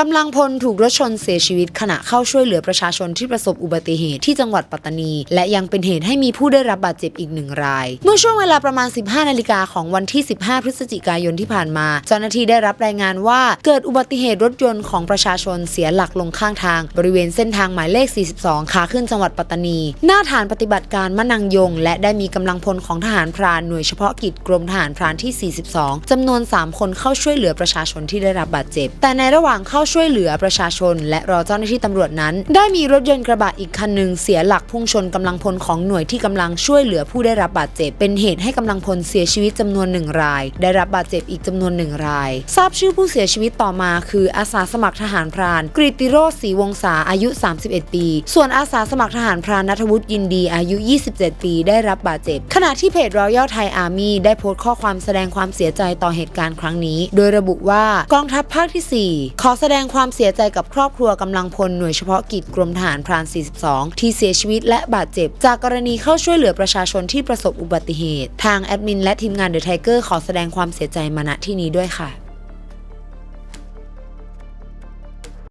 กำลังพลถูกรถชนเสียชีวิตขณะเข้าช่วยเหลือประชาชนที่ประสบอุบัติเหตุที่จังหวัดปัตตานี และยังเป็นเหตุให้มีผู้ได้รับบาดเจ็บอีกหนึ่งราย เมื่อช่วงเวลาประมาณ 15 นาฬิกาของวันที่ 15 พฤศจิกายนที่ผ่านมา เจ้าหน้าที่ได้รับรายงานว่าเกิดอุบัติเหตุรถยนต์ของประชาชนเสียหลักลงข้างทาง บริเวณเส้นทางหมายเลข 42 ขาขึ้นจังหวัดปัตตานี หน้าฐานปฏิบัติการมะนังยง และได้มีกำลังพลของทหารพรานหน่วยเฉพาะกิจกรมทหารพรานที่ 42จำนวน 3 คนเข้าช่วยเหลือประชาชนที่ได้รับบาดเจ็บ แต่ในระหว่างเข้าช่วยเหลือประชาชน และรอเจ้าหน้าที่ตำรวจนั้น ได้มีรถยนต์กระบะอีกคันหนึ่งเสียหลักพุ่งชนกำลังพลของหน่วยที่กำลังช่วยเหลือผู้ได้รับบาดเจ็บ เป็นเหตุให้กำลังพลเสียชีวิตจำนวนหนึ่งราย ได้รับบาดเจ็บอีกจำนวนหนึ่งราย ทราบชื่อผู้เสียชีวิตต่อมา คืออาสาสมัครทหารพราน กริติโรศรีวงศาอายุ 31 ปี ส่วนอาสาสมัครทหารพรานนัทวุฒิยินดีอายุ 27 ปีได้รับบาดเจ็บ ขณะที่เพจรอยัลไทยอาร์มี่ได้โพสต์ข้อความแสดงความเสียใจต่อเหตุการณ์ครั้งนี้ โดยระบุว่ากองทัพภาคที่ 4 ขอแสดงความเสียใจกับครอบครัวกำลังพลหน่วยเฉพาะกิจกรมทหารพราน 42 ที่เสียชีวิตและบาดเจ็บ จากกรณีเข้าช่วยเหลือประชาชนที่ประสบอุบัติเหตุ ทางแอดมินและทีมงานเดอะไทเกอร์ขอแสดงความเสียใจมาณที่นี้ด้วยค่ะ